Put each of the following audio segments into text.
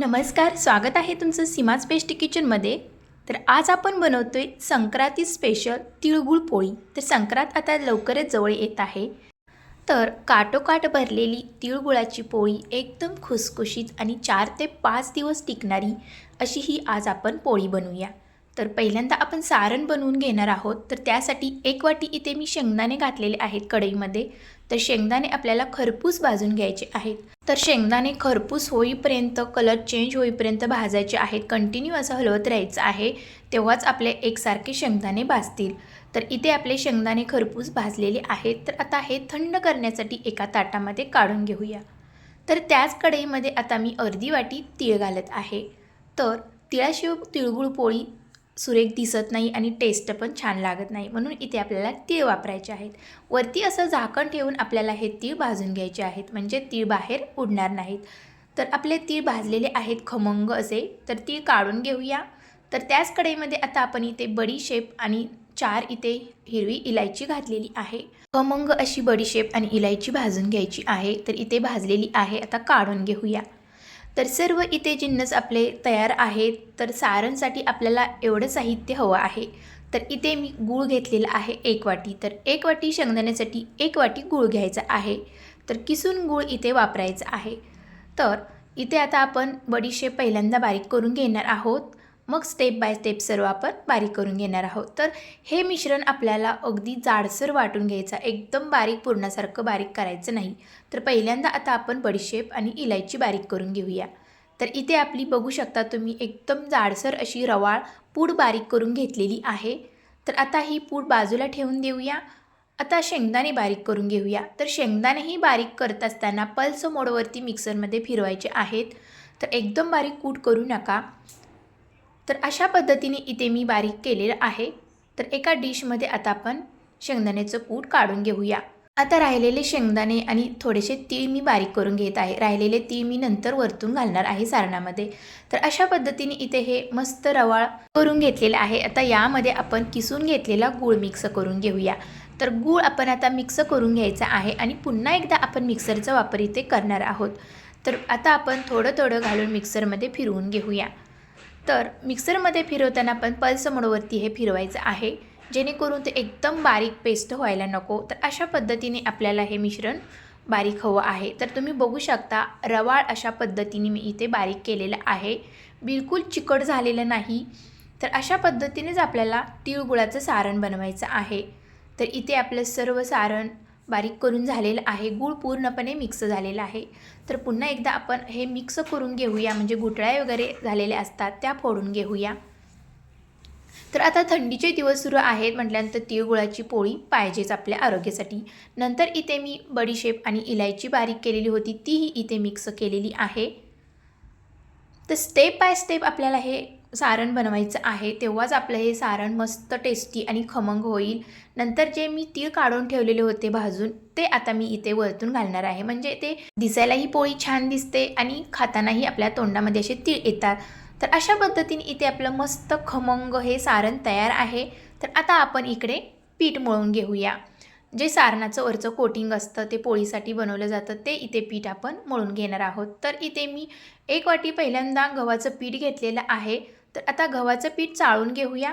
नमस्कार स्वागत आहे तुमचं सीमाज बेस्ट किचनमध्ये तर आज आपण बनवतोय संक्रांती स्पेशल तिळगुळ पोळी. तर संक्रांत आता लवकरच जवळ येत आहे. तर काटोकाट भरलेली तिळगुळाची पोळी एकदम खुसखुशीत आणि चार ते पाच दिवस टिकणारी अशी ही आज आपण पोळी बनवूया. तर पहिल्यांदा आपण सारण बनवून घेणार आहोत. तर त्यासाठी एक वाटी इथे मी शेंगदाणे घातलेले आहेत कढईमध्ये. तर शेंगदाणे आपल्याला खरपूस भाजून घ्यायचे आहेत. तर शेंगदाणे खरपूस होईपर्यंत कलर चेंज होईपर्यंत भाजायचे आहेत. कंटिन्यू असं हलवत राहायचं आहे. तेव्हाच आपले एकसारखे शेंगदाणे भाजतील. तर इथे आपले शेंगदाणे खरपूस भाजलेले आहेत. तर आता हे थंड करण्यासाठी एका ताटामध्ये काढून घेऊया. तर त्याच कढईमध्ये आता मी अर्धी वाटी तीळ घालत आहे. तर तिळाशिव तिळगुळ पोळी सुरेख दिसत नाही आणि टेस्ट पण छान लागत नाही. म्हणून इथे आपल्याला तीळ वापरायचे आहेत. वरती असं झाकण ठेवून आपल्याला हे तीळ भाजून घ्यायचे आहेत. म्हणजे तीळ बाहेर उडणार नाहीत. तर आपले तीळ भाजलेले आहेत खमंग असे. तर तीळ काढून घेऊया. तर त्याच कढईमध्ये आता आपण इथे बडीशेप आणि चार इथे हिरवी इलायची घातलेली आहे. खमंग अशी बडीशेप आणि इलायची भाजून घ्यायची आहे. तर इथे भाजलेली आहे. आता काढून घेऊया. तर सर्व इथे जिन्नस आपले तयार आहेत तर सारणसाठी आपल्याला एवढं साहित्य हवं आहे. तर इथे मी गूळ घेतलेला आहे एक वाटी. तर एक वाटी शेंगदाण्यासाठी एक वाटी गूळ घ्यायचा आहे. तर किसून गूळ इथे वापरायचा आहे. तर इथे आता आपण बडीशेप पहिल्यांदा बारीक करून घेणार आहोत. मग स्टेप बाय स्टेप सर्व आपण बारीक करून घेणार आहोत. तर हे मिश्रण आपल्याला अगदी जाडसर वाटून घ्यायचं एकदम बारीक पूर्णासारखं बारीक करायचं नाही. तर पहिल्यांदा आता आपण बडीशेप आणि इलायची बारीक करून घेऊया. तर इथे आपली बघू शकता तुम्ही एकदम जाडसर अशी रवाळ पूड बारीक करून घेतलेली आहे. तर आता ही पूड बाजूला ठेवून देऊया. आता शेंगदाणे बारीक करून घेऊया. तर शेंगदाणेही बारीक करत असताना पल्स मोडवरती मिक्सरमध्ये फिरवायचे आहेत. तर एकदम बारीक कूट करू नका. तर अशा पद्धतीने इथे मी बारीक केलेलं आहे. तर एका डिशमध्ये आता आपण शेंगदाण्याचं कूट काढून घेऊया. आता राहिलेले शेंगदाणे आणि थोडेसे तीळ मी बारीक करून घेत आहे. राहिलेले तीळ मी नंतर वरतून घालणार आहे सारणामध्ये. तर अशा पद्धतीने इथे हे मस्त रवाळ करून घेतलेलं आहे. आता यामध्ये आपण किसून घेतलेला गूळ मिक्स करून घेऊया. तर गूळ आपण आता मिक्स करून घ्यायचा आहे आणि पुन्हा एकदा आपण मिक्सरचा वापर इथे करणार आहोत. तर आता आपण थोडं थोडं घालून मिक्सरमध्ये फिरवून घेऊया. तर मिक्सरमध्ये फिरवताना पण पल्स मोडवरती हे फिरवायचं आहे. जेणेकरून ते एकदम बारीक पेस्ट व्हायला नको. तर अशा पद्धतीने आपल्याला हे मिश्रण बारीक हवं आहे. तर तुम्ही बघू शकता रवाळ अशा पद्धतीने मी इथे बारीक केलेलं आहे. बिलकुल चिकट झालेलं नाही. तर अशा पद्धतीनेच आपल्याला तिळगुळाचं सारण बनवायचं आहे. तर इथे आपलं सर्व सारण बारीक करून झालेलं आहे. गूळ पूर्णपणे मिक्स झालेला आहे. तर पुन्हा एकदा आपण हे मिक्स करून घेऊया. म्हणजे गुटळ्या वगैरे झालेल्या असतात त्या फोडून घेऊया. तर आता थंडीचे दिवस सुरू आहेत म्हटल्यानंतर तिळगुळाची पोळी पाहिजेच आपल्या आरोग्यासाठी. नंतर इथे मी बडीशेप आणि इलायची बारीक केलेली होती. तीही इथे मिक्स केलेली आहे. तर स्टेप बाय स्टेप आपल्याला हे सारण बनवायचं आहे तेव्हाच आपलं हे सारण मस्त टेस्टी आणि खमंग होईल. नंतर जे मी तीळ काढून ठेवलेले होते भाजून ते आता मी इथे वरतून घालणार आहे. म्हणजे ते दिसायलाही पोळी छान दिसते आणि खातानाही आपल्या तोंडामध्ये असे तीळ येतात. तर अशा पद्धतीने इथे आपलं मस्त खमंग हे सारण तयार आहे. तर आता आपण इकडे पीठ मळून घेऊया. जे सारणाचं वरचं कोटिंग असतं ते पोळीसाठी बनवलं जातं ते इथे पीठ आपण मळून घेणार आहोत. तर इथे मी एक वाटी पहिल्यांदा गव्हाचं पीठ घेतलेलं आहे. तर आता गव्हाचं पीठ चाळून घेऊया.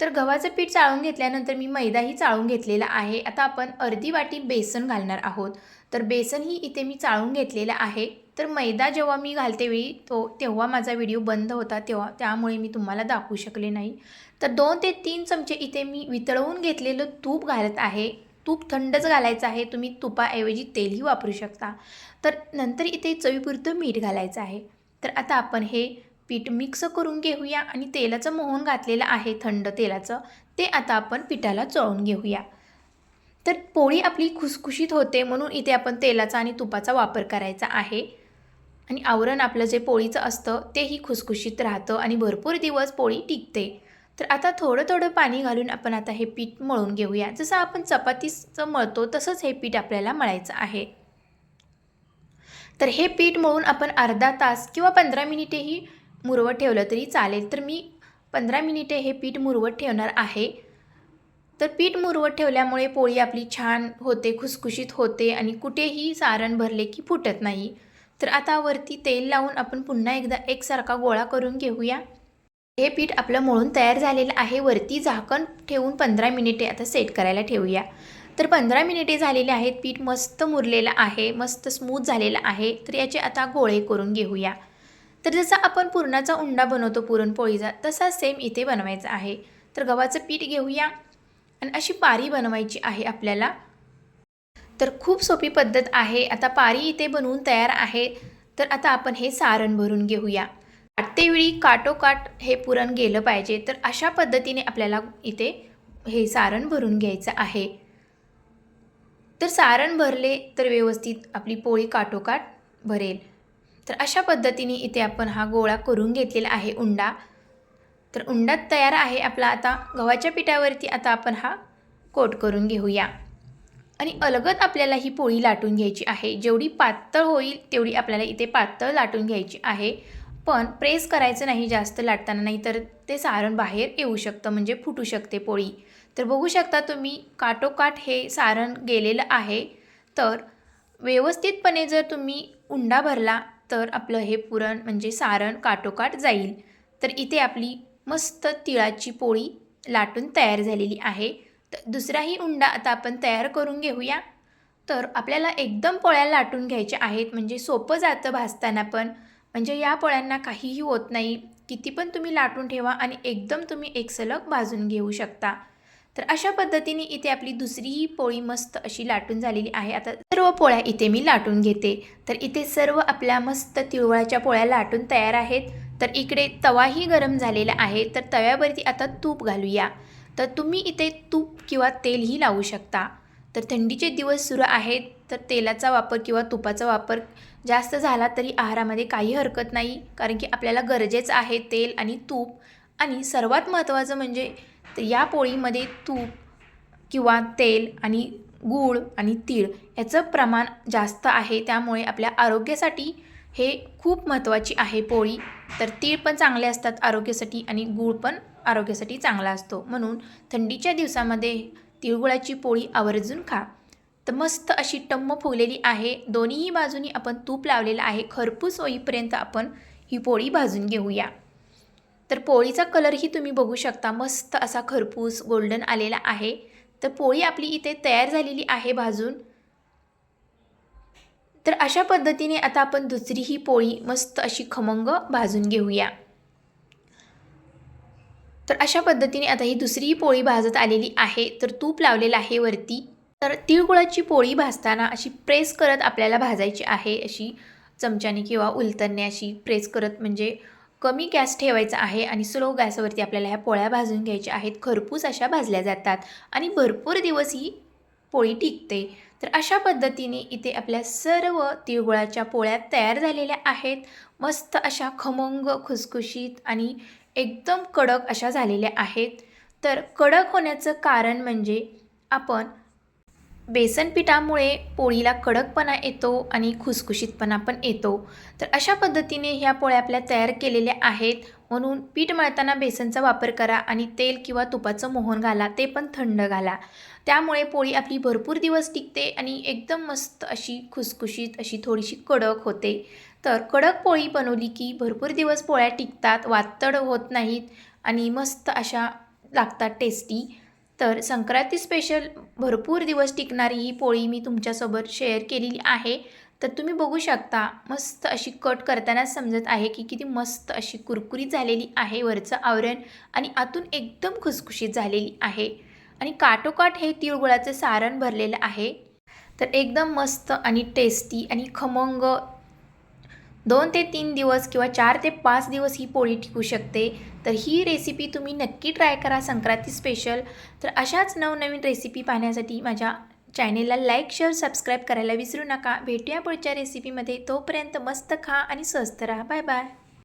तर गव्हाचं पीठ चाळून घेतल्यानंतर मी मैदाही चाळून घेतलेला आहे. आता आपण अर्धी वाटी बेसन घालणार आहोत. तर बेसनही इथे मी चाळून घेतलेलं आहे. तर मैदा जेव्हा मी घालते वेळी तो तेव्हा माझा व्हिडिओ बंद होता तेव्हा त्यामुळे मी तुम्हाला दाखवू शकले नाही. तर दोन ते तीन चमचे इथे मी वितळवून घेतलेलं तूप घालत आहे. तूप थंडच घालायचं आहे. तुम्ही तुपाऐवजी तेलही वापरू शकता. तर नंतर इथे चवीपुरतं मीठ घालायचं आहे. तर आता आपण हे पीठ मिक्स करून घेऊया आणि तेलाचं मोहन घातलेलं आहे थंड तेलाचं ते आता आपण पिठाला चळून घेऊया. तर पोळी आपली खुसखुशीत होते म्हणून इथे आपण तेलाचा आणि तुपाचा वापर करायचा आहे. आणि आवरण आपलं जे पोळीचं असतं तेही खुसखुशीत राहतं आणि भरपूर दिवस पोळी टिकते. तर आता थोडं थोडं पाणी घालून आपण आता हे पीठ मळून घेऊया. जसं आपण चपातीचं मळतो तसंच हे पीठ आपल्याला मळायचं आहे. तर हे पीठ मळून आपण अर्धा तास किंवा पंधरा मिनिटेही मुरवत ठेवलं तरी चालेल. तर मी पंधरा मिनिटे हे पीठ मुरवत ठेवणार आहे. तर पीठ मुरवत ठेवल्यामुळे पोळी आपली छान होते खुसखुशीत होते आणि कुठेही सारण भरले की फुटत नाही. तर आता वरती तेल लावून आपण पुन्हा एकदा एकसारखा गोळा करून घेऊया. हे पीठ आपलं मळून तयार झालेलं आहे. वरती झाकण ठेवून पंधरा मिनिटे आता सेट करायला ठेवूया. तर पंधरा मिनिटे झालेले आहेत. पीठ मस्त मुरलेलं आहे मस्त स्मूथ झालेलं आहे. तर याचे आता गोळे करून घेऊया. तर जसा आपण पुरणाचा उंडा बनवतो पुरणपोळीचा तसा सेम इथे बनवायचा आहे. तर गव्हाचं पीठ घेऊया. आणि अशी पारी बनवायची आहे आपल्याला. तर खूप सोपी पद्धत आहे. आता पारी इथे बनवून तयार आहे. तर आता आपण हे सारण भरून घेऊया. वाटतेवेळी काटोकाट हे पुरण गेलं पाहिजे. तर अशा पद्धतीने आपल्याला इथे हे सारण भरून घ्यायचं आहे. तर सारण भरले तर व्यवस्थित आपली पोळी काटोकाट भरेल. तर अशा पद्धतीने इथे आपण हा गोळा करून घेतलेला आहे उंडा. तर उंडा तयार आहे आपला आता गव्हाच्या पिठावरती आता आपण हा कोट करून घेऊया. आणि अलगद आपल्याला ही पोळी लाटून घ्यायची आहे. जेवढी पातळ होईल तेवढी आपल्याला इथे पातळ लाटून घ्यायची आहे. पण प्रेस करायचं नाही जास्त लाटताना नाही तर ते सारण बाहेर येऊ शकतं म्हणजे फुटू शकते पोळी. तर बघू शकता तुम्ही काटोकाठ हे सारण गेलेलं आहे. तर व्यवस्थितपणे जर तुम्ही उंडा भरला तर आपलं हे पुरण म्हणजे सारण काटोकाट जाईल. तर इथे आपली मस्त तिळाची पोळी लाटून तयार झालेली आहे. तर दुसराही उंडा आता आपण तयार करून घेऊया. तर आपल्याला एकदम पोळ्या लाटून घ्यायच्या आहेत. म्हणजे सोपं जातं भाजताना पण. म्हणजे या पोळ्यांना काहीही होत नाही. किती पण तुम्ही लाटून ठेवा आणि एकदम तुम्ही एक सलग भाजून घेऊ शकता. तर अशा पद्धतीने इथे आपली दुसरीही पोळी मस्त अशी लाटून झालेली आहे. आता सर्व पोळ्या इथे मी लाटून घेते. तर इथे सर्व आपल्या मस्त तिळवळाच्या पोळ्या लाटून तयार आहेत. तर इकडे तवाही गरम झालेला आहे. तर तव्यावरती आता तूप घालूया. तर तुम्ही इथे तूप किंवा तेलही लावू शकता. तर थंडीचे दिवस सुरू आहेत. तर तेलाचा वापर किंवा तुपाचा वापर जास्त झाला तरी आहारामध्ये काही हरकत नाही. कारण की आपल्याला गरजेचं आहे तेल आणि तूप. आणि सर्वात महत्त्वाचं म्हणजे तर या पोळीमध्ये तूप किंवा तेल आणि गूळ आणि तीळ याचं प्रमाण जास्त आहे त्यामुळे आपल्या आरोग्यासाठी हे खूप महत्त्वाची आहे पोळी. तर तीळ पण चांगले असतात आरोग्यासाठी आणि गूळ पण आरोग्यासाठी चांगला असतो. म्हणून थंडीच्या दिवसामध्ये तिळगुळाची पोळी आवर्जून खा. तर मस्त अशी टम्म फुगलेली आहे. दोन्हीही बाजूनी आपण तूप लावलेलं आहे. खरपूस होईपर्यंत आपण ही पोळी भाजून घेऊया. तर पोळीचा कलरही तुम्ही बघू शकता. मस्त असा खरपूस गोल्डन आलेला आहे. तर पोळी आपली इथे तयार झालेली आहे भाजून. तर अशा पद्धतीने आता आपण दुसरी ही पोळी मस्त अशी खमंग भाजून घेऊया. तर अशा पद्धतीने आता ही दुसरीही पोळी भाजत आलेली आहे. तर तूप लावलेलं आहे वरती. तर तिळगुळाची पोळी भाजताना अशी प्रेस करत आपल्याला भाजायची आहे. अशी चमच्याने किंवा उलतरणे अशी प्रेस करत म्हणजे कमी गॅस ठेवायचा आहे आणि स्लो गॅसवरती आपल्याला ह्या पोळ्या भाजून घ्यायच्या आहेत. खरपूस अशा भाजल्या जातात आणि भरपूर दिवस ही पोळी टिकते. तर अशा पद्धतीने इथे आपल्या सर्व तिळगुळाच्या पोळ्या तयार झालेल्या आहेत. मस्त अशा खमंग खुसखुशीत आणि एकदम कडक अशा झालेल्या आहेत. तर कडक होण्याचं कारण म्हणजे आपण बेसन पिठामुळे पोळीला कडकपणा येतो आणि खुसखुशीतपणा पण येतो. तर अशा पद्धतीने ह्या पोळ्या आपल्या तयार केलेल्या आहेत. म्हणून पीठ मळताना बेसनचा वापर करा आणि तेल किंवा तुपाचं मोहन घाला ते पण थंड घाला. त्यामुळे पोळी आपली भरपूर दिवस टिकते आणि एकदम मस्त अशी खुसखुशीत अशी थोडीशी कडक होते. तर कडक पोळी बनवली की भरपूर दिवस पोळ्या टिकतात वातड होत नाहीत आणि मस्त अशा लागतात टेस्टी. तर संक्रांती स्पेशल भरपूर दिवस टिकणारी ही पोळी मी तुमच्यासोबत शेअर केलेली आहे. तर तुम्ही बघू शकता मस्त अशी कट करतानाच समजत आहे की किती मस्त अशी कुरकुरीत झालेली आहे वरचं आवरण आणि आतून एकदम खुसखुशीत झालेली आहे. आणि काटोकाट हे तिळगुळाचं सारण भरलेलं आहे. तर एकदम मस्त आणि टेस्टी आणि खमंग दोन ते तीन दिवस किंवा चार ते पाच दिवस ही पोळी टिकू शकते. तर ही रेसिपी तुम्ही नक्की ट्राय करा संक्रांती स्पेशल तर अशाच नवनवीन रेसिपी पाहण्यासाठी माझ्या चॅनेलला लाईक शेअर सबस्क्राईब करायला विसरू नका. भेटूया पुढच्या रेसिपीमध्ये तोपर्यंत मस्त खा आणि स्वस्त राहा. Bye bye